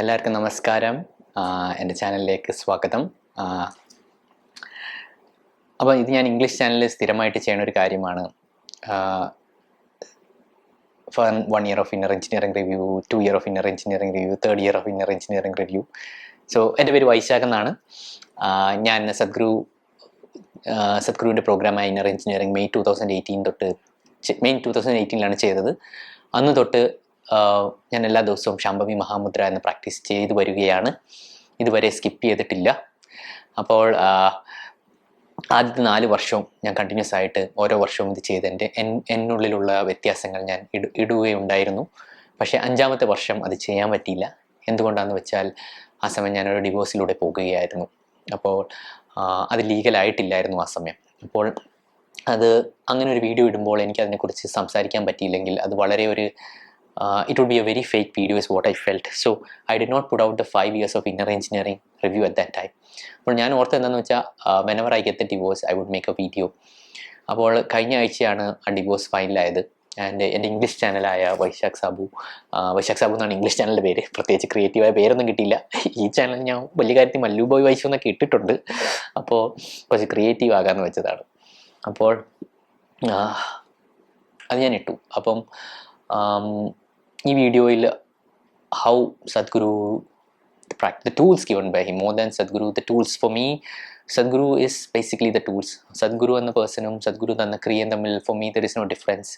എല്ലാവർക്കും നമസ്കാരം. എന്റെ ചാനലിലേക്ക് സ്വാഗതം. അപ്പോൾ ഇത് ഞാൻ ഇംഗ്ലീഷ് ചാനലിൽ സ്ഥിരമായിട്ട് ചെയ്യുന്ന ഒരു കാര്യമാണ്. Four one year of inner engineering review two year of inner engineering review third year of inner engineering review so എന്റെ പേര് വൈശാഖ് എന്നാണ്. ഞാൻ സദ്ഗുരു സദ്ഗുരുവിന്റെ പ്രോഗ്രാമായ inner engineering May two thousand eighteen തൊട്ട് മെയ് ടു തൗസൻഡ് എയ്റ്റീനിലാണ് ചെയ്തത്. അന്ന് തൊട്ട് ഞാൻ എല്ലാ ദിവസവും ശാംഭവി മഹാമുദ്ര എന്ന് പ്രാക്ടീസ് ചെയ്ത് വരികയാണ്. ഇതുവരെ സ്കിപ്പ് ചെയ്തിട്ടില്ല. അപ്പോൾ ആദ്യത്തെ നാല് വർഷവും ഞാൻ കണ്ടിന്യൂസ് ആയിട്ട് ഓരോ വർഷവും ഇത് ചെയ്ത് എന്റെ എൻ എന്നുള്ളിലുള്ള വ്യത്യാസങ്ങൾ ഞാൻ ഇട ഇടുകയുണ്ടായിരുന്നു. പക്ഷേ അഞ്ചാമത്തെ വർഷം അത് ചെയ്യാൻ പറ്റിയില്ല. എന്തുകൊണ്ടാണെന്ന് വെച്ചാൽ ആ സമയം ഞാനൊരു ഡിവോഴ്സിലൂടെ പോകുകയായിരുന്നു. അപ്പോൾ അത് ലീഗലായിട്ടില്ലായിരുന്നു ആ സമയം. അപ്പോൾ അത് അങ്ങനെ ഒരു വീഡിയോ ഇടുമ്പോൾ എനിക്ക് അതിനെക്കുറിച്ച് സംസാരിക്കാൻ പറ്റിയില്ലെങ്കിൽ അത് വളരെ ഒരു it would be a very fake video is what I felt. So I did not put out the five years of inner engineering review at that time. അപ്പോൾ ഞാൻ ഓർത്ത് എന്താണെന്ന് വെച്ചാൽ whenever I get the divorce I would make a video അപ്പോൾ കഴിഞ്ഞ ആഴ്ചയാണ് ആ divorce ഫൈനലായത് ആൻഡ് എന്റെ ഇംഗ്ലീഷ് ചാനലായ വൈശാഖ് സാബു വൈശാഖ് സാബു എന്നാണ് ഇംഗ്ലീഷ് ചാനലിന്റെ പേര്. പ്രത്യേകിച്ച് ക്രിയേറ്റീവായ പേരൊന്നും കിട്ടിയില്ല. ഈ ചാനൽ ഞാൻ വലിയ കാര്യത്തിൽ മല്ലു ബോയ് വൈശു എന്നൊക്കെ ഇട്ടിട്ടുണ്ട്. അപ്പോൾ കുറച്ച് ക്രിയേറ്റീവ് ആകാമെന്ന് വെച്ചതാണ്. അപ്പോൾ അത് ഞാൻ ഇട്ടു. അപ്പം ഈ വീഡിയോയിൽ how Sadhguru the tools given by him more than Sadhguru the tools for me Sadhguru is basically the tools Sadhguru എന്ന പേഴ്സണും സദ്ഗുരു തന്ന ക്രിയയും തമ്മിൽ for me there is no difference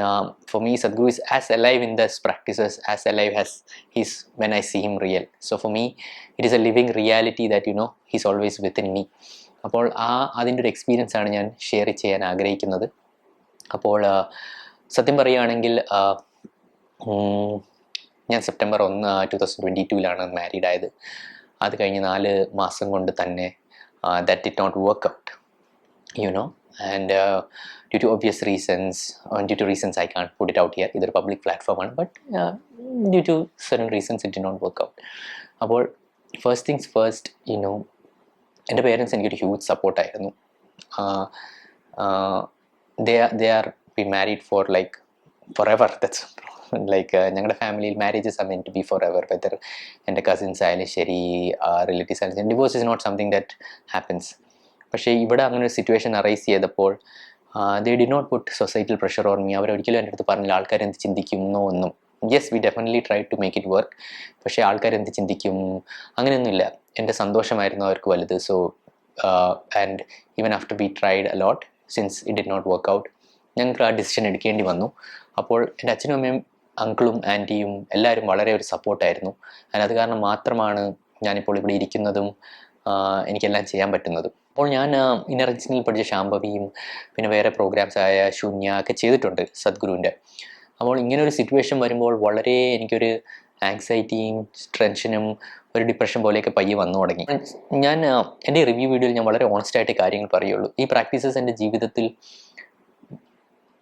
um, for me Sadhguru is as alive in this practices as alive as he's when I see him real so for me it is a living reality that you know he's always within me അപ്പോൾ ആ അതിന്റെ ഒരു experience ആണ് ഞാൻ share ചെയ്യാൻ ആഗ്രഹിക്കുന്നത് അപ്പോൾ സത്യം പറയുകയാണെങ്കിൽ ഞാൻ സെപ്റ്റംബർ ഒന്ന് ടു തൗസൻഡ് ട്വന്റി ടൂവിലാണ് മാരീഡ് ആയത്. അത് കഴിഞ്ഞ് നാല് മാസം കൊണ്ട് തന്നെ that did not work out you know and due to obvious reasons due to reasons I can't put it out here ഇതൊരു പബ്ലിക് പ്ലാറ്റ്ഫോമാണ് but due to certain reasons it did not work out അപ്പോൾ first things first you know എന്റെ parents എനിക്കൊരു huge സപ്പോർട്ടായിരുന്നു they they are be married for like forever that's like ഞങ്ങളുടെ ഫാമിലിയിൽ marriages are meant to be forever whether എന്റെ cousins ആയാലും ശരി relatives ആയാലും divorce is not something that happens പക്ഷേ ഇവിടെ അങ്ങനെ ഒരു സിറ്റുവേഷൻ അറൈസ് ചെയ്തപ്പോൾ ദേ ഡി നോട്ട് പുട്ട് സൊസൈറ്റിയിൽ പ്രഷർ ഓർ മീ അവരൊരിക്കലും എന്റെ അടുത്ത് പറഞ്ഞില്ല ആൾക്കാർ എന്ത് ചിന്തിക്കുന്നു എന്നും. Yes we definitely try to make it work പക്ഷേ ആൾക്കാർ എന്ത് ചിന്തിക്കും? അങ്ങനെയൊന്നുമില്ല എന്റെ സന്തോഷമായിരുന്നു അവർക്ക് വലുത്. So and even after we tried a lot since it did not work out ഞങ്ങൾക്ക് ആ ഡിസിഷൻ എടുക്കേണ്ടി വന്നു. അപ്പോൾ എന്റെ അച്ഛനും അമ്മയും അങ്കിളും ആന്റിയും എല്ലാവരും വളരെ ഒരു സപ്പോർട്ടായിരുന്നു അതിന് അത് കാരണം മാത്രമാണ് ഞാനിപ്പോൾ ഇവിടെ ഇരിക്കുന്നതും എനിക്കെല്ലാം ചെയ്യാൻ പറ്റുന്നതും. അപ്പോൾ ഞാൻ ഇന്നർ പഠിച്ച ശാംഭവിയും പിന്നെ വേറെ പ്രോഗ്രാംസ് ആയ ശൂന്യ ഒക്കെ ചെയ്തിട്ടുണ്ട് സദ്ഗുരുവിന്റെ. അപ്പോൾ ഇങ്ങനെ ഒരു സിറ്റുവേഷൻ വരുമ്പോൾ വളരെ എനിക്കൊരു ആങ്സൈറ്റിയും ടെൻഷനും ഒരു ഡിപ്രഷൻ പോലെയൊക്കെ പയ്യെ വന്നു തുടങ്ങി. ഞാൻ എന്റെ റിവ്യൂ വീഡിയോയിൽ ഞാൻ വളരെ ഓണസ്റ്റായിട്ട് കാര്യങ്ങൾ പറയുള്ളൂ. ഈ പ്രാക്ടീസസ് എന്റെ ജീവിതത്തിൽ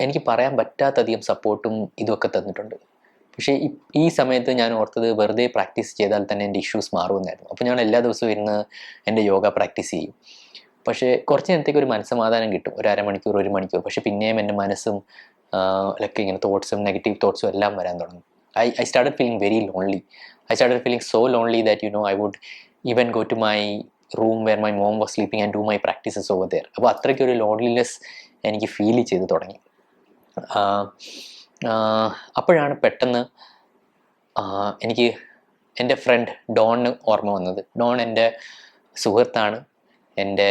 എനിക്ക് പറയാൻ പറ്റാത്തധികം സപ്പോർട്ടും ഇതൊക്കെ തന്നിട്ടുണ്ട്. പക്ഷേ ഈ സമയത്ത് ഞാൻ ഓർത്തത് വെറുതെ പ്രാക്ടീസ് ചെയ്താൽ തന്നെ എന്റെ ഇഷ്യൂസ് മാറുമെന്നായിരുന്നു. അപ്പോൾ ഞാൻ എല്ലാ ദിവസവും ഇരുന്ന് എന്റെ യോഗ പ്രാക്ടീസ് ചെയ്യും. പക്ഷേ കുറച്ച് നേരത്തേക്ക് ഒരു മനസ്സമാധാനം കിട്ടും. ഒരു അരമണിക്കൂർ ഒരു മണിക്കൂർ. പക്ഷേ പിന്നെയും എന്റെ മനസ്സും ലൈക്ക് ഇങ്ങനെ തോട്ട്സും നെഗറ്റീവ് തോട്ട്സും എല്ലാം വരാൻ തുടങ്ങും. I I started feeling very lonely I started feeling so lonely that you know I would even go to my room where my mom was sleeping and do my practices over there അപ്പോൾ അത്രയ്ക്കൊരു loneliness എനിക്ക് feel ചെയ്ത് തുടങ്ങി. അപ്പോഴാണ് പെട്ടെന്ന് എനിക്ക് എന്റെ front ഡോണിന് ഓർമ്മ വന്നത്. ഡോൺ എന്റെ സുഹൃത്താണ് എന്റെ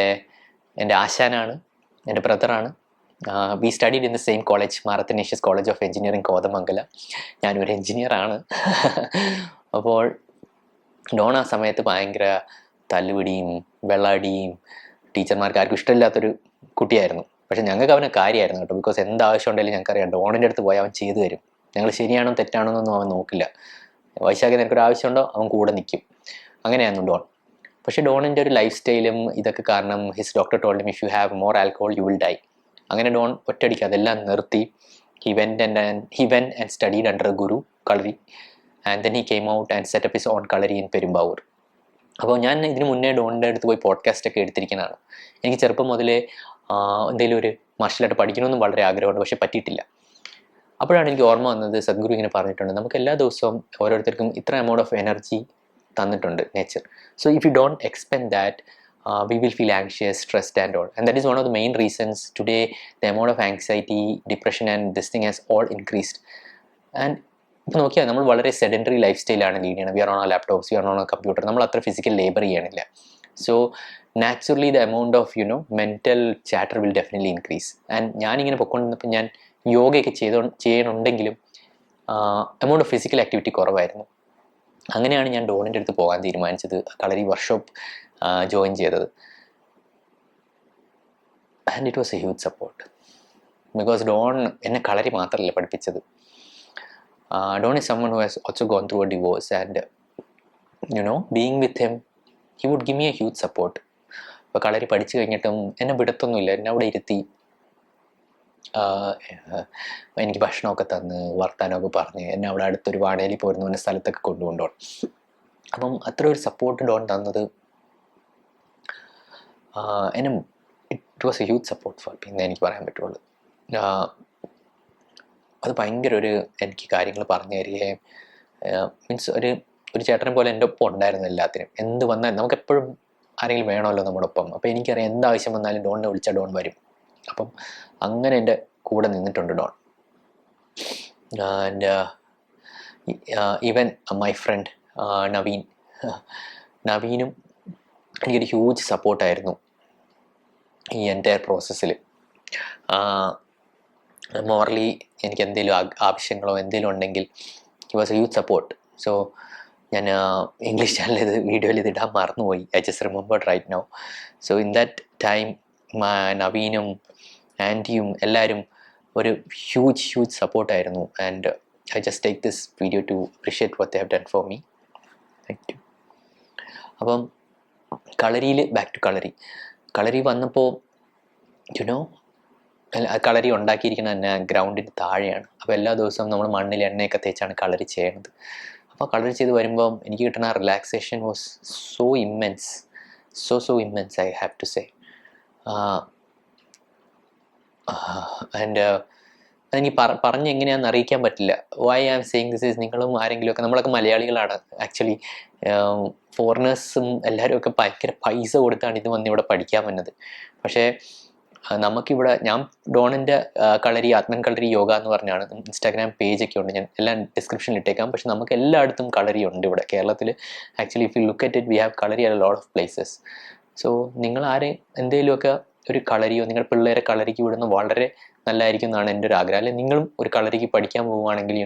എന്റെ ആശാനാണ് എന്റെ ബ്രദറാണ് we studied in the same college Mar Athanasius college of engineering Kothamangalam ഞാനൊരു എഞ്ചിനീയറാണ് അപ്പോൾ ഡോൺ ആ സമയത്ത് ഭയങ്കര തല്ലുപിടിയും വെള്ളാടിയും ടീച്ചർമാർക്ക് ആർക്കും ഇഷ്ടമില്ലാത്തൊരു കുട്ടിയായിരുന്നു. പക്ഷെ ഞങ്ങൾക്ക് അവനെ കാര്യമായിരുന്നു കേട്ടോ. ബിക്കോസ് എന്ത് ആവശ്യം ഉണ്ടെങ്കിലും ഞങ്ങൾക്കറിയാം. ഡോണിന്റെ അടുത്ത് പോയി അവൻ ചെയ്തു തരും. ഞങ്ങൾ ശരിയാണോ തെറ്റാണോ എന്നൊന്നും അവൻ നോക്കില്ല. വൈശാഖി നിനക്കൊരു ആവശ്യമുണ്ടോ? അവൻ കൂടെ നിൽക്കും. അങ്ങനെയായിരുന്നു ഡോൺ. പക്ഷേ ഡോണിന്റെ ഒരു ലൈഫ് സ്റ്റൈലും ഇതൊക്കെ കാരണം his doctor told if you have more alcohol you will die അങ്ങനെ ഡോൺ ഒറ്റയടിക്ക് അതെല്ലാം നിർത്തി. He went and he went and studied under guru kalari. And then he came out and set up his own kalari in Perumbavoor അപ്പോൾ ഞാൻ ഇതിന് മുന്നേ ഡോണിന്റെ അടുത്ത് പോയി പോഡ്കാസ്റ്റ് ഒക്കെ എടുത്തിരിക്കുന്നതാണ്. എനിക്ക് ചെറുപ്പം മുതലേ എന്തെങ്കിലും ഒരു മാർഷൽ ആർട്ട് പഠിക്കണമെന്നും വളരെ ആഗ്രഹമുണ്ട് പക്ഷെ പറ്റിയിട്ടില്ല. അപ്പോഴാണ് എനിക്ക് ഓർമ്മ വന്നത് സദ്ഗുരു ഇങ്ങനെ പറഞ്ഞിട്ടുണ്ട് നമുക്ക് എല്ലാ ദിവസവും ഓരോരുത്തർക്കും ഇത്ര എമൗണ്ട് ഓഫ് എനർജി തന്നിട്ടുണ്ട് nature so if you don't expend that we will feel anxious stressed and all and that is one of the main reasons today the amount of anxiety depression and this thing has all increased and ഇപ്പോൾ നോക്കിയാൽ നമ്മൾ വളരെ sedentary life സ്റ്റൈലാണ് lead ചെയ്യണം we are on a laptops we are on a computer നമ്മൾ അത്ര physical labour ചെയ്യണില്ല. So naturally the amount of you know mental chatter will definitely increase and ഞാനിങ്ങനെ പൊയ്ക്കൊണ്ടിരുന്നപ്പോൾ ഞാൻ യോഗയൊക്കെ ചെയ്തോ ചെയ്യണുണ്ടെങ്കിലും എമൗണ്ട് ഓഫ് ഫിസിക്കൽ ആക്ടിവിറ്റി കുറവായിരുന്നു. അങ്ങനെയാണ് ഞാൻ ഡോണിന്റെ അടുത്ത് പോകാൻ തീരുമാനിച്ചത്. കളരി വർക്ക്ഷോപ്പ് ജോയിൻ ചെയ്തത്. And it was a huge support because Don എന്നെ കളരി മാത്രമല്ല പഠിപ്പിച്ചത്. Don is someone who has also gone through a divorce and you know being with him he would give me a huge support ഇപ്പോൾ കളരി പഠിച്ചു കഴിഞ്ഞിട്ടും എന്നെ വിടത്തൊന്നുമില്ല. എന്നെ അവിടെ ഇരുത്തി എനിക്ക് ഭക്ഷണമൊക്കെ തന്ന് വർത്താനമൊക്കെ പറഞ്ഞ് എന്നെ അവിടെ അടുത്തൊരു വാടകയിൽ പോരുന്ന പറഞ്ഞ സ്ഥലത്തൊക്കെ കൊണ്ടുകൊണ്ടോണം അപ്പം അത്ര ഒരു സപ്പോർട്ട് ഡോൺ തന്നത് എന്നെ it was a huge support for പിന്നെ എനിക്ക് പറയാൻ പറ്റുള്ളൂ. അത് ഭയങ്കര ഒരു എനിക്ക് കാര്യങ്ങൾ പറഞ്ഞു തരികയും മീൻസ് ഒരു ഒരു ചേട്ടനെ പോലെ എന്റെ ഒപ്പം ഉണ്ടായിരുന്നു എല്ലാത്തിനും. എന്ത് വന്നാലും നമുക്ക് എപ്പോഴും ആരെങ്കിലും വേണമല്ലോ നമ്മുടെ ഒപ്പം അപ്പോൾ എനിക്കറിയാം എന്താവശ്യം വന്നാലും ഡോണിനെ വിളിച്ചാൽ ഡോൺ വരും. അപ്പം അങ്ങനെ എന്റെ കൂടെ നിന്നിട്ടുണ്ട് Don. And even my friend Naveen. നവീനും എനിക്കൊരു ഹ്യൂജ് സപ്പോർട്ടായിരുന്നു ഈ എന്റയർ പ്രോസസ്സിൽ മോറലി എനിക്ക് എന്തെങ്കിലും ആവശ്യങ്ങളോ എന്തെങ്കിലും ഉണ്ടെങ്കിൽ he was a huge support so ഞാൻ ഇംഗ്ലീഷ് ചാനലിൽ ഇത് വീഡിയോയിൽ ഇത് ഇടാൻ മറന്നുപോയി. I just remembered right now so in that time നവീനും ആന്റിയും എല്ലാവരും ഒരു huge huge സപ്പോർട്ടായിരുന്നു and I just take this video to appreciate they have done for me thank you അപ്പം കളരിയിൽ ബാക്ക് ടു കളരി. കളരി വന്നപ്പോൾ യുനോ കളരി ഉണ്ടാക്കിയിരിക്കുന്നത് തന്നെ ഗ്രൗണ്ടിന് താഴെയാണ്. അപ്പോൾ എല്ലാ ദിവസവും നമ്മൾ മണ്ണിൽ എണ്ണയൊക്കെ തേച്ചാണ് കളരി ചെയ്യണത്. അപ്പോൾ കളർ ചെയ്ത് വരുമ്പം എനിക്ക് കിട്ടുന്ന relaxation was so immense so so immense I have to say and അതെനിക്ക് പറ പറഞ്ഞ് എങ്ങനെയാണെന്ന് അറിയിക്കാൻ പറ്റില്ല. Why I am saying this is നിങ്ങളും ആരെങ്കിലുമൊക്കെ നമ്മളൊക്കെ മലയാളികളാണ്. ആക്ച്വലി ഫോറിനേഴ്സും എല്ലാവരും ഒക്കെ ഭയങ്കര പൈസ കൊടുത്താണ് ഇത് വന്ന് ഇവിടെ പഠിക്കാൻ വന്നത്. പക്ഷേ നമുക്കിവിടെ ഞാൻ ഡോണിന്റെ കളരി ആത്മൻ കളരി യോഗ എന്ന് പറഞ്ഞാണ്. ഇൻസ്റ്റാഗ്രാം പേജ് ഒക്കെ ഉണ്ട്. ഞാൻ എല്ലാം ഡിസ്ക്രിപ്ഷനിൽ ഇട്ടേക്കാം. പക്ഷെ നമുക്ക് എല്ലായിടത്തും കളരി ഉണ്ട് ഇവിടെ. കേരളത്തിൽ actually if you look at it we have kalari a lot of places so നിങ്ങൾ ആരെ എന്തെങ്കിലുമൊക്കെ ഒരു കളരിയോ നിങ്ങൾ പിള്ളേരെ കളരിക്ക് വിടുന്ന വളരെ നല്ലതായിരിക്കും എന്നാണ് എന്റെ ഒരു ആഗ്രഹം. അല്ലെങ്കിൽ നിങ്ങളും ഒരു കളരിക്ക് പഠിക്കാൻ പോവുകയാണെങ്കിൽ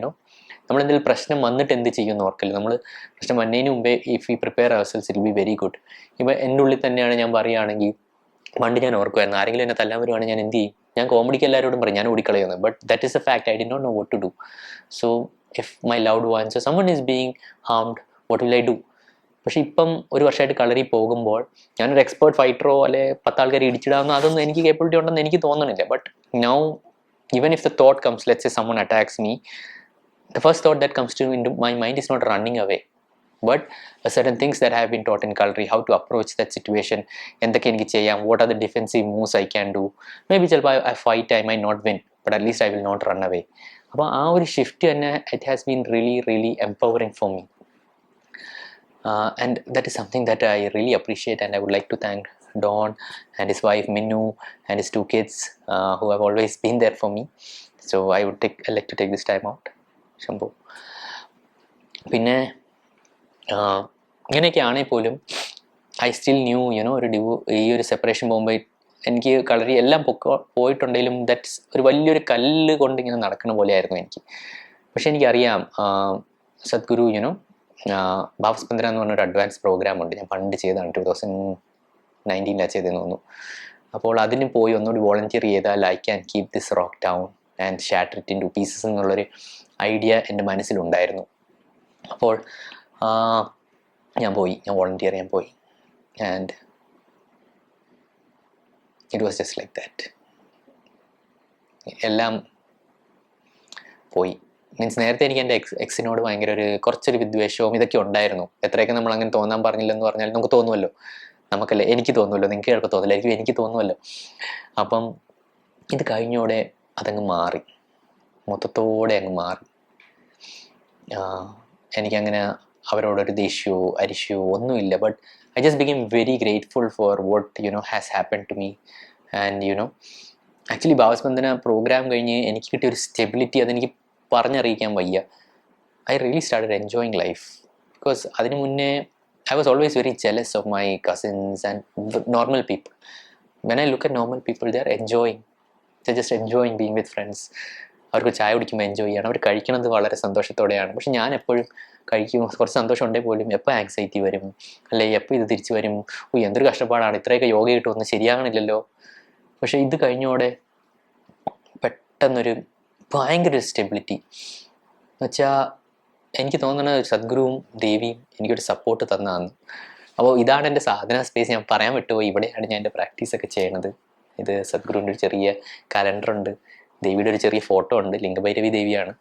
നമ്മൾ എന്തെങ്കിലും പ്രശ്നം വന്നിട്ട് എന്ത് ചെയ്യുമെന്ന് ഓർക്കില്ല? നമ്മൾ പ്രശ്നം വന്നതിന് മുമ്പേ if you prepare ourselves it be very good ഇപ്പം എന്റെ ഉള്ളിൽ തന്നെയാണ് ഞാൻ പറയുകയാണെങ്കിൽ പണ്ട് ഞാൻ ഓർക്കുമായിരുന്നു ആരെങ്കിലും എന്നെ തല്ലാൻ വരുവാണെങ്കിൽ ഞാൻ എന്ത് ചെയ്യും? ഞാൻ കോമഡിക്ക് എല്ലാവരോടും പറയും ഞാൻ ഓടിക്കളയുന്നു but that is a fact I did not know what to do so if my loved ones someone is being harmed what will I do പക്ഷെ ഇപ്പം ഒരു വർഷമായിട്ട് കളറി പോകുമ്പോൾ ഞാനൊരു എക്സ്പേർട്ട് ഫൈറ്ററോ അല്ലെ പത്താൾക്കാർ ഇടിച്ചിടാമെന്നോ അതൊന്നും എനിക്ക് കേപ്പബിലിറ്റി ഉണ്ടെന്ന് എനിക്ക് തോന്നണില്ല. But now even if the thought comes let's a someone attacks me the first thought that comes to into my mind is not running away. but uh, certain things that have been taught in culinary how to approach that situation എന്തൊക്കെ എനിക്ക് ചെയ്യാം what are the defensive moves I can do maybe ചിലപ്പോൾ I fight I my not win but at least I will not run away അപ്പോൾ ആ ഒരു shift തന്നെ it has been really really empowering for me and that is something that I really appreciate and I would like to thank Don and his wife Minnu and his two kids uh, who have always been there for me. So I would take I like to take this time out. Shambhu പിന്നെ ഇങ്ങനെയൊക്കെ ആണെങ്കിൽ പോലും I still new you know ഒരു ഡിവോ ഈ ഒരു separation പോകുമ്പോൾ എനിക്ക് കളറി എല്ലാം പൊക്കോ പോയിട്ടുണ്ടെങ്കിലും ദറ്റ്സ് ഒരു വലിയൊരു കല്ല് കൊണ്ട് ഇങ്ങനെ നടക്കുന്ന പോലെയായിരുന്നു എനിക്ക്. പക്ഷെ എനിക്കറിയാം സദ്ഗുരു യുനോ ഭാവസ്പന്ദന എന്ന് പറഞ്ഞൊരു അഡ്വാൻസ് പ്രോഗ്രാം ഉണ്ട്. ഞാൻ പണ്ട് ചെയ്തതാണ്. ടു തൗസൻഡ് നയന്റീനിലാണ് ചെയ്തതെന്ന് തോന്നുന്നു. അപ്പോൾ അതിന് പോയി ഒന്നുകൂടി വോളണ്ടിയർ ചെയ്താൽ I can keep this rock down and shatter it into pieces എന്നുള്ളൊരു ഐഡിയ എന്റെ മനസ്സിലുണ്ടായിരുന്നു. അപ്പോൾ ഞാൻ പോയി. ഞാൻ വോളണ്ടിയർ ചെയ്യാൻ പോയി. And it was just like that എല്ലാം പോയി. മീൻസ് നേരത്തെ എനിക്ക് എന്റെ എക്സ് എക്സിനോട് ഭയങ്കര ഒരു കുറച്ചൊരു വിദ്വേഷവും ഇതൊക്കെ ഉണ്ടായിരുന്നു. എത്രയൊക്കെ നമ്മൾ അങ്ങനെ തോന്നാൻ പറഞ്ഞില്ലെന്ന് പറഞ്ഞാൽ നമുക്ക് തോന്നുമല്ലോ നമുക്കല്ലേ എനിക്ക് തോന്നുമല്ലോ നിങ്ങൾക്ക് ചിലപ്പോൾ തോന്നില്ലായിരിക്കും എനിക്ക് എനിക്ക് തോന്നുമല്ലോ അപ്പം ഇത് കഴിഞ്ഞോടെ അതങ്ങ് മാറി. മൊത്തത്തോടെ അങ്ങ് മാറി. എനിക്കങ്ങനെ അവരോടൊരു ദേഷ്യമോ അരിശയോ ഒന്നുമില്ല. But I just become very grateful for what you know has happen to me and you know actually Bhavaspandana programme കഴിഞ്ഞ് എനിക്ക് കിട്ടിയ ഒരു സ്റ്റെബിലിറ്റി അതെനിക്ക് പറഞ്ഞറിയിക്കാൻ വയ്യ. I really started enjoying life because അതിന് മുന്നേ I was always very jealous of my cousins and normal people when I look at normal people they are enjoying the just enjoying being with friends അവർക്ക് ചായ കുടിക്കുമ്പോൾ enjoy ചെയ്യണം. അവർ കഴിക്കുന്നത് വളരെ സന്തോഷത്തോടെയാണ്. പക്ഷെ ഞാൻ എപ്പോഴും കഴിക്കും. കുറച്ച് സന്തോഷം ഉണ്ടെങ്കിൽ പോലും എപ്പോൾ ആങ്സൈറ്റി വരും? അല്ലെ എപ്പോൾ ഇത് തിരിച്ചു വരും? ഓ എന്തൊരു കഷ്ടപ്പാടാണ്. ഇത്രയൊക്കെ യോഗ കിട്ടുമെന്ന് ശരിയാകണില്ലല്ലോ. പക്ഷെ ഇത് കഴിഞ്ഞോടെ പെട്ടെന്നൊരു ഭയങ്കര ഒരു സ്റ്റെബിലിറ്റി എന്നുവെച്ചാൽ എനിക്ക് തോന്നുന്നത് സദ്ഗുരുവും ദേവിയും എനിക്കൊരു സപ്പോർട്ട് തന്നതാണ് അപ്പോൾ ഇതാണ് എന്റെ സാധന സ്പേസ് ഞാൻ പറയാൻ വിട്ടുപോയി. ഇവിടെയാണ് ഞാൻ എന്റെ പ്രാക്ടീസൊക്കെ ചെയ്യണത്. ഇത് സദ്ഗുരുവിന്റെ ഒരു ചെറിയ കലണ്ടർ ഉണ്ട്. ദേവിയുടെ ഒരു ചെറിയ ഫോട്ടോ ഉണ്ട്. ലിംഗഭൈരവി ദേവിയാണ്.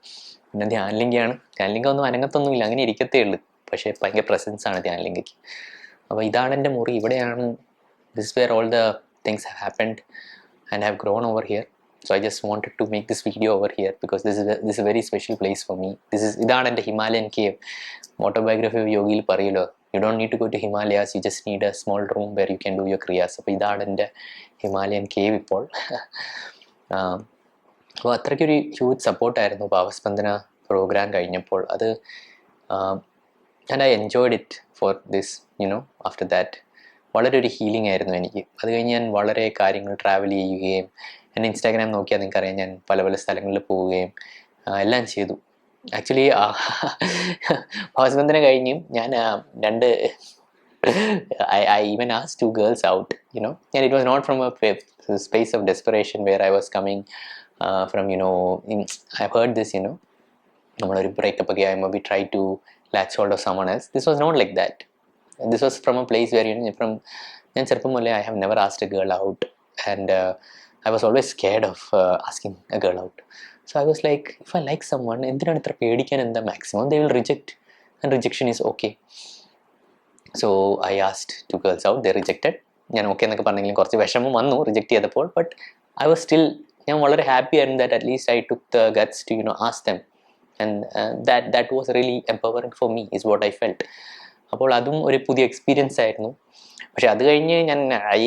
പിന്നെ ധ്യാനലിംഗയാണ്. ധ്യാനലിംഗം ഒന്നും അനങ്ങത്തൊന്നുമില്ല. അങ്ങനെ ഇരിക്കത്തേ ഉള്ളൂ. പക്ഷേ ഭയങ്കര പ്രസൻസ് ആണ് ധ്യാനലിംഗയ്ക്ക്. അപ്പോൾ ഇതാണ് എന്റെ മുറി. ഇവിടെയാണ് this where all the things have happened and have grown over here so I just wanted to make this video over here because this this a very special place for me this is ഇതാണ് എന്റെ Himalayan cave autobiography of യോഗിയിൽ പറയുമല്ലോ you don't need to go to Himalayas you just need a small room where you can do your kriyas അപ്പോൾ ഇതാണ് എന്റെ Himalayan cave ഇപ്പോൾ. അപ്പോൾ അത്രയ്ക്കൊരു huge സപ്പോർട്ടായിരുന്നു ഭാവസ്പന്ദന programme കഴിഞ്ഞപ്പോൾ. അത് and I enjoyed it for this you know after that വളരെ ഒരു healing ആയിരുന്നു എനിക്ക്. അത് കഴിഞ്ഞ് ഞാൻ വളരെ കാര്യങ്ങൾ ട്രാവൽ ചെയ്യുകയും എന്റെ ഇൻസ്റ്റാഗ്രാം നോക്കിയാൽ നിങ്ങൾക്കറിയാം ഞാൻ പല പല സ്ഥലങ്ങളിൽ പോവുകയും എല്ലാം ചെയ്തു. ആക്ച്വലി ഭാവസ്പന്ദന കഴിഞ്ഞും ഞാൻ രണ്ട് I I even asked two girls out, you know, and it was not from a space of desperation where I was coming. From, you know, in, I've heard this, you know, നമ്മളൊരു breakup ഒക്കെ ആകുമ്പോൾ we try to latch hold of someone else this was not like that this was from a place where you from ഞാൻ ചെറുപ്പം മുതലേ I have never asked a girl out and I was always scared of asking a girl out so I was like if I like someone എന്തിനാണ് ഇത്ര പേടിക്കാൻ? എന്താ maximum they will reject and rejection is okay so I asked two girls out they rejected ഞാൻ okay എന്നൊക്കെ പറഞ്ഞെങ്കിലും കുറച്ച് വിഷമം വന്നു. റിജക്റ്റ് ചെയ്തപ്പോൾ. ബട്ട് ഐ വാസ് സ്റ്റിൽ ഞാൻ വളരെ ഹാപ്പി ആയിരുന്നു that at least I took the guts to you know ask them and that that was really empowering for me is what I felt അപ്പോൾ അതും ഒരു പുതിയ എക്സ്പീരിയൻസ് ആയിരുന്നു. പക്ഷെ അത് കഴിഞ്ഞ് ഞാൻ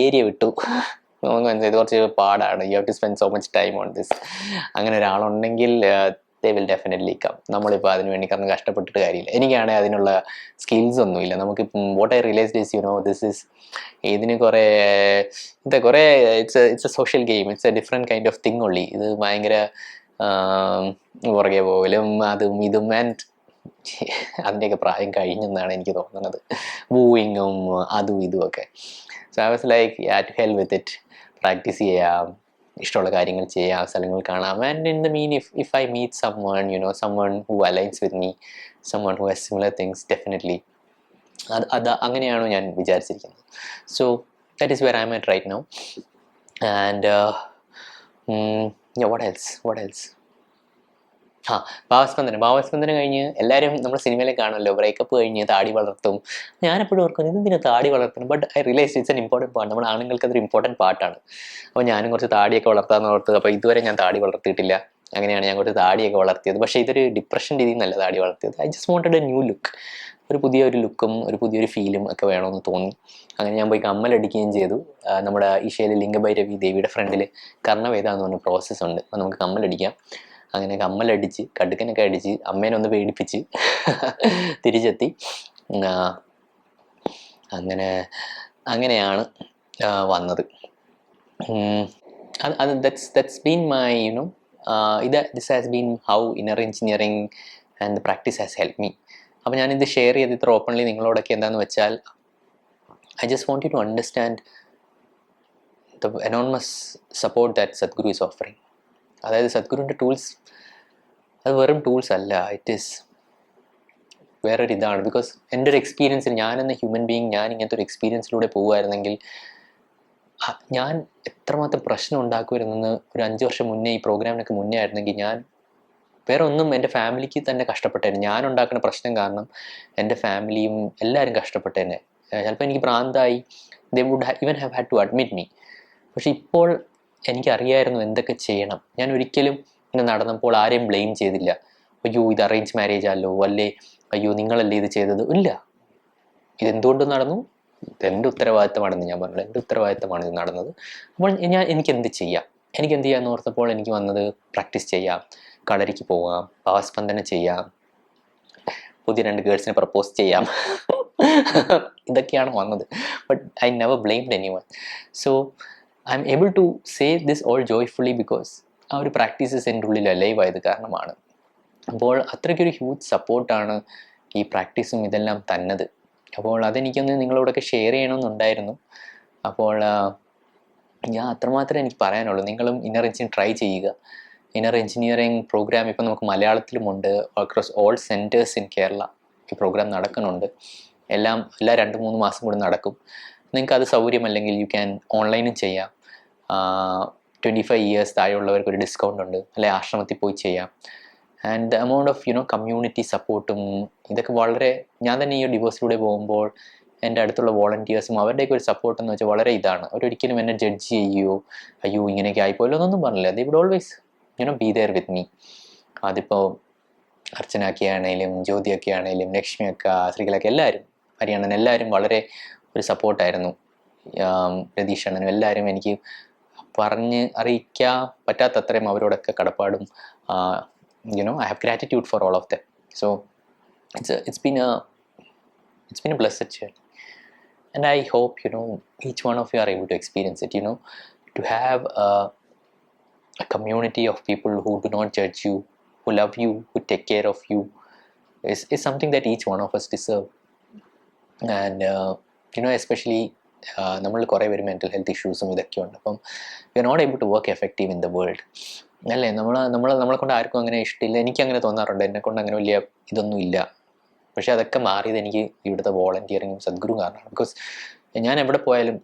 ഏരിയ വിട്ടു. നമുക്ക് മനസ്സിലായത് കുറച്ച് പാടാണ്. You have to spend so much time on this അങ്ങനെ ഒരാളുണ്ടെങ്കിൽ ദേ വിൽ ഡെഫിനറ്റ്ലി കം നമ്മളിപ്പോൾ അതിന് വേണ്ടി കാരണം കഷ്ടപ്പെട്ടിട്ട് കാര്യമില്ല. എനിക്കാണെങ്കിൽ അതിനുള്ള സ്കിൽസ് ഒന്നുമില്ല. നമുക്കിപ്പം what I realize this you know this is ഇതിന് കുറേ ഇത് കുറേ it's it's a social game it's a different kind of thing ഉള്ളി ഇത് ഭയങ്കര പുറകെ പോകലും അതും ഇതും ആൻഡ് അതിന്റെയൊക്കെ പ്രായം കഴിഞ്ഞെന്നാണ് എനിക്ക് തോന്നുന്നത്. വൂയിങ്ങും അതും ഇതും ഒക്കെ. So I was like at hell with it practice ചെയ്യാം. ഇഷ്ടമുള്ള കാര്യങ്ങൾ ചെയ്യാം സ്ഥലങ്ങൾ കാണാം. And in the mean if if I meet someone you know someone who aligns with me someone who has similar things definitely അത് അത് അങ്ങനെയാണ് ഞാൻ വിചാരിച്ചിരിക്കുന്നത്. So that is where I'm at right now and what else what else ആ ഭാവസ്പന്ദനം ഭാവസ്പന്ദനം കഴിഞ്ഞ് എല്ലാവരും നമ്മൾ സിനിമയിലേക്ക് കാണുമല്ലോ. ബ്രേക്കപ്പ് കഴിഞ്ഞ് താടി വളർത്തും. ഞാനെപ്പോഴും ഓർക്കും ഇതെന്തിനാ താടി വളർത്തണം but I realize it's an important part നമ്മുടെ ആണുങ്ങൾക്ക് അതൊരു ഇമ്പോർട്ടന്റ് പാർട്ടാണ് അപ്പോൾ ഞാനും കുറച്ച് താടിയൊക്കെ വളർത്താമെന്ന് ഓർത്ത്. അപ്പോൾ ഇതുവരെ ഞാൻ താടി വളർത്തിയിട്ടില്ല. അങ്ങനെയാണ് ഞാൻ കുറച്ച് താടിയൊക്കെ വളർത്തിയത്. പക്ഷേ ഇതൊരു ഡിപ്രഷൻ രീതിയിൽ നല്ല താടി വളർത്തിയത്. I just wanted a new look ഒരു പുതിയ ഒരു ലുക്കും ഒരു പുതിയൊരു ഫീലും ഒക്കെ വേണമെന്ന് തോന്നി. അങ്ങനെ ഞാൻ പോയി കമ്മലടിക്കുകയും ചെയ്തു. നമ്മുടെ ഈശയിൽ ലിംഗഭൈരവി ദേവിയുടെ ഫ്രണ്ടിൽ കർണവേദ എന്ന് പറഞ്ഞ പ്രോസസ്സ് ഉണ്ട്. അപ്പോൾ നമുക്ക് കമ്മലടിക്കാം. അങ്ങനെ അമ്മലടിച്ച് കടുക്കനൊക്കെ അടിച്ച് അമ്മേനെ ഒന്ന് പേടിപ്പിച്ച് തിരിച്ചെത്തി. അങ്ങനെ അങ്ങനെയാണ് വന്നത്. അത് that's that's been my you know ഇത് this has been how inner engineering and practice has help me അപ്പോൾ ഞാനിത് ഷെയർ ചെയ്ത് ഇത്ര ഓപ്പൺലി നിങ്ങളോടൊക്കെ എന്താണെന്ന് വെച്ചാൽ I just want to understand the enormous support that Sadhguru is offering അതായത് സദ്ഗുരുവിന്റെ ടൂൾസ് അത് വെറും ടൂൾസ് അല്ല ഇറ്റ് ഈസ് വേറൊരു ഇതാണ്. ബിക്കോസ് എന്റെ ഒരു എക്സ്പീരിയൻസിൽ ഞാനെന്ന ഹ്യൂമൻ ബീങ് ഞാൻ ഇങ്ങനത്തെ ഒരു എക്സ്പീരിയൻസിലൂടെ പോകുമായിരുന്നെങ്കിൽ ഞാൻ എത്രമാത്രം പ്രശ്നം ഉണ്ടാക്കുമായിരുന്നെന്ന് ഒരു അഞ്ച് വർഷം മുന്നേ ഈ പ്രോഗ്രാമിനൊക്കെ മുന്നേ ആയിരുന്നെങ്കിൽ ഞാൻ വേറെ ഒന്നും എന്റെ ഫാമിലിക്ക് തന്നെ കഷ്ടപ്പെട്ടേനെ. ഞാൻ ഉണ്ടാക്കുന്ന പ്രശ്നം കാരണം എന്റെ ഫാമിലിയും എല്ലാവരും കഷ്ടപ്പെട്ടേനെ. ചിലപ്പോൾ എനിക്ക് പ്രാന്തായി. They would even have had to admit me പക്ഷെ ഇപ്പോൾ എനിക്കറിയായിരുന്നു എന്തൊക്കെ ചെയ്യണം. ഞാൻ ഒരിക്കലും ഇങ്ങനെ നടന്നപ്പോൾ ആരെയും ബ്ലെയിം ചെയ്തില്ല. അയ്യോ ഇത് അറേഞ്ച് മാരേജ് അല്ലോ അല്ലേ? അയ്യോ നിങ്ങളല്ലേ ഇത് ചെയ്തത്? ഇല്ല. ഇതെന്തുകൊണ്ട് നടന്നു? ഇതെന്റെ ഉത്തരവാദിത്തമാണെന്ന് ഞാൻ പറഞ്ഞത് എന്റെ ഉത്തരവാദിത്തമാണ് ഇത് നടന്നത്? അപ്പോൾ ഞാൻ എനിക്ക് എന്ത് ചെയ്യാം? എനിക്ക് എന്ത് ചെയ്യാമെന്ന് ഓർത്തപ്പോൾ എനിക്ക് വന്നത് പ്രാക്ടീസ് ചെയ്യാം. കളരിക്ക് പോവാം ഭാവസ്പന്ദന ചെയ്യാം പുതിയ രണ്ട് ഗേൾസിനെ പ്രപ്പോസ് ചെയ്യാം. ഇതൊക്കെയാണ് വന്നത്. But I never blamed anyone so I'm able to say this all joyfully because ആ ഒരു പ്രാക്ടീസസ് എന്റെ ഉള്ളിൽ അലൈവ് ആയത് കാരണമാണ്. അപ്പോൾ അത്രയ്ക്കൊരു ഹ്യൂജ് സപ്പോർട്ടാണ് ഈ പ്രാക്ടീസും ഇതെല്ലാം തന്നത്. അപ്പോൾ അതെനിക്കൊന്ന് നിങ്ങളോടൊക്കെ ഷെയർ ചെയ്യണമെന്നുണ്ടായിരുന്നു. അപ്പോൾ ഞാൻ അത്രമാത്രമേ എനിക്ക് പറയാനുള്ളൂ. നിങ്ങളും ഇന്നർ എഞ്ചിനീയറിംഗ് ട്രൈ ചെയ്യുക. ഇന്നർ എഞ്ചിനീയറിംഗ് പ്രോഗ്രാം ഇപ്പോൾ നമുക്ക് മലയാളത്തിലുമുണ്ട്. Across all centres in Kerala ഈ പ്രോഗ്രാം നടക്കുന്നുണ്ട്. എല്ലാം എല്ലാ രണ്ട് മൂന്ന് മാസം കൂടി നടക്കും. നിങ്ങൾക്ക് അത് സൗകര്യമല്ലെങ്കിൽ യു ക്യാൻ ഓൺലൈനും ചെയ്യാം. ട്വന്റി ഫൈവ് ഇയേഴ്സ് താഴെയുള്ളവർക്ക് ഒരു ഡിസ്കൗണ്ട് ഉണ്ട്. അല്ലെ ആശ്രമത്തിൽ പോയി ചെയ്യാം. And the amount of you know community സപ്പോർട്ടും ഇതൊക്കെ വളരെ ഞാൻ തന്നെ ഈ ഡിവോഴ്സിലൂടെ പോകുമ്പോൾ എന്റെ അടുത്തുള്ള വോളണ്ടിയേഴ്സും അവരുടെയൊക്കെ ഒരു സപ്പോർട്ട് എന്ന് വെച്ചാൽ വളരെ ഇതാണ്. അവരൊരിക്കലും എന്നെ ജഡ്ജ് ചെയ്യുകയോ അയ്യോ ഇങ്ങനെയൊക്കെ ആയിപ്പോയല്ലോ എന്നൊന്നും പറഞ്ഞില്ല. They would always you know be there with me അതിപ്പോൾ അർച്ചനയൊക്കെ ആണെങ്കിലും ജ്യോതിയൊക്കെ ആണെങ്കിലും ലക്ഷ്മിയൊക്കെ ശ്രീകളൊക്കെ എല്ലാവരും ഹരിയാണൻ എല്ലാവരും വളരെ ഒരു സപ്പോർട്ടായിരുന്നു രതീഷ് അണ്ണനും എല്ലാവരും എനിക്ക് പറഞ്ഞ് അറിയിക്കാൻ പറ്റാത്തത്രയും അവരോടൊക്കെ കടപ്പാടും you know I have gratitude for all of them so it's it's been a it's been a blessed journey and i hope you know each one of you are able to experience it you know to have a, a community of people who do not judge you who love you who take care of you is, is something that each one of us deserve and uh, you especially especially നമ്മൾ കുറേ പേര് mental health ഇഷ്യൂസും ഇതൊക്കെ ഉണ്ട് അപ്പം you are not able to work effective in the world അല്ലേ? നമ്മൾ നമ്മൾ നമ്മളെ കൊണ്ട് ആർക്കും അങ്ങനെ ഇഷ്ടമില്ല എനിക്ക് അങ്ങനെ തോന്നാറുണ്ട്. എന്നെ കൊണ്ട് അങ്ങനെ വലിയ ഇതൊന്നും ഇല്ല. പക്ഷേ അതൊക്കെ മാറിയത് എനിക്ക് ഇവിടുത്തെ വോളണ്ടിയറിങ്ങും സദ്ഗുരു കാരണമാണ്. ബിക്കോസ് ഞാൻ എവിടെ പോയാലും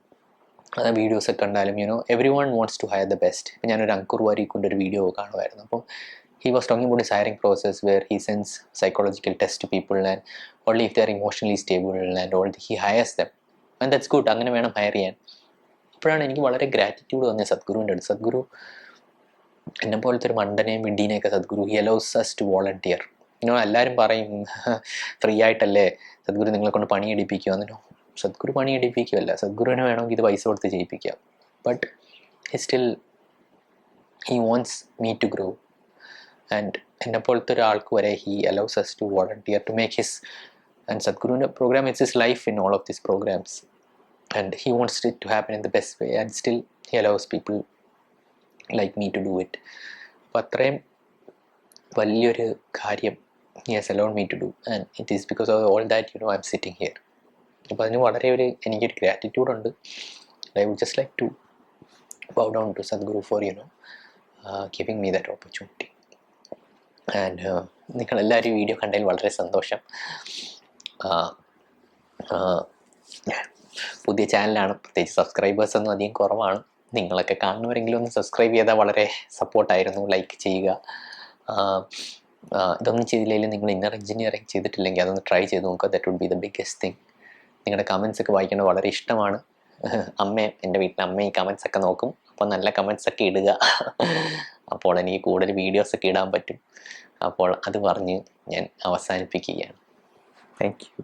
വീഡിയോസ് ഒക്കെ കണ്ടാലും you know everyone wants to hire the best ഇപ്പം ഞാനൊരു അങ്കുർ വാരി കൊണ്ടൊരു വീഡിയോ കാണുമായിരുന്നു അപ്പം he was talking about hiring process where he sends psychological test people and only if they're emotionally stable and all he hires them and that's good അങ്ങനെ വേണം higher ചെയ്യാൻ. അപ്പോഴാണ് എനിക്ക് വളരെ ഗ്രാറ്റിറ്റ്യൂഡ് തോന്നിയത് സദ്ഗുരുവിന്റെ അടുത്ത്. സദ്ഗുരു എന്നെ പോലത്തെ ഒരു മണ്ടനെയും വിഡീനെയൊക്കെ Sadhguru he allows us to volunteer നിങ്ങൾ എല്ലാവരും പറയും ഫ്രീ ആയിട്ടല്ലേ സദ്ഗുരു നിങ്ങളെ കൊണ്ട് പണിയെടുപ്പിക്കുക എന്നോ. സദ്ഗുരു പണിയെടുപ്പിക്കുകയല്ല. സദ്ഗുരുവിനെ വേണമെങ്കിൽ ഇത് പൈസ കൊടുത്ത് ചെയ്യിപ്പിക്കാം. But he still he wants me to grow and എന്നെ പോലത്തെ ഒരാൾക്ക് വരെ he allows us to volunteer to make his and സദ്ഗുരുവിന്റെ programme it's his life in all of these programmes and he wants it to happen in the best way and still he allows people like me to do it. അപ്പോൾ അത്രയും വലിയൊരു കാര്യം he has allowed me to do and it is because of all that you know I'm sitting here അപ്പോൾ അതിന് വളരെ ഒരു എനിക്കൊരു gratitude ഉണ്ട്. I would just like to bow down to Sadhguru for you know giving me that opportunity and നിങ്ങളെല്ലാവരും video കണ്ടതിൽ വളരെ സന്തോഷം. ആഹ്, ആഹ്, പുതിയ ചാനലാണ്. പ്രത്യേകിച്ച് സബ്സ്ക്രൈബേഴ്സ് ഒന്നും അധികം കുറവാണ്. നിങ്ങളൊക്കെ കാണുന്നവരെങ്കിലും ഒന്ന് സബ്സ്ക്രൈബ് ചെയ്താൽ വളരെ സപ്പോർട്ടായിരുന്നു ലൈക്ക് ചെയ്യുക. ഇതൊന്നും ചെയ്തില്ലെങ്കിലും നിങ്ങൾ ഇന്നർ എഞ്ചിനീയറിങ് ചെയ്തിട്ടില്ലെങ്കിൽ അതൊന്ന് ട്രൈ ചെയ്ത് നോക്കുക. That would be the biggest thing നിങ്ങളുടെ കമൻസ് ഒക്കെ വായിക്കുന്നത് വളരെ ഇഷ്ടമാണ്. അമ്മയും എന്റെ വീട്ടിലെ അമ്മ ഈ കമൻസ് ഒക്കെ നോക്കും. അപ്പോൾ നല്ല കമൻസ് ഒക്കെ ഇടുക. അപ്പോൾ എനിക്ക് കൂടുതൽ വീഡിയോസ് ഒക്കെ ഇടാൻ പറ്റും. അപ്പോൾ അത് പറഞ്ഞ് ഞാൻ അവസാനിപ്പിക്കുകയാണ്. Thank you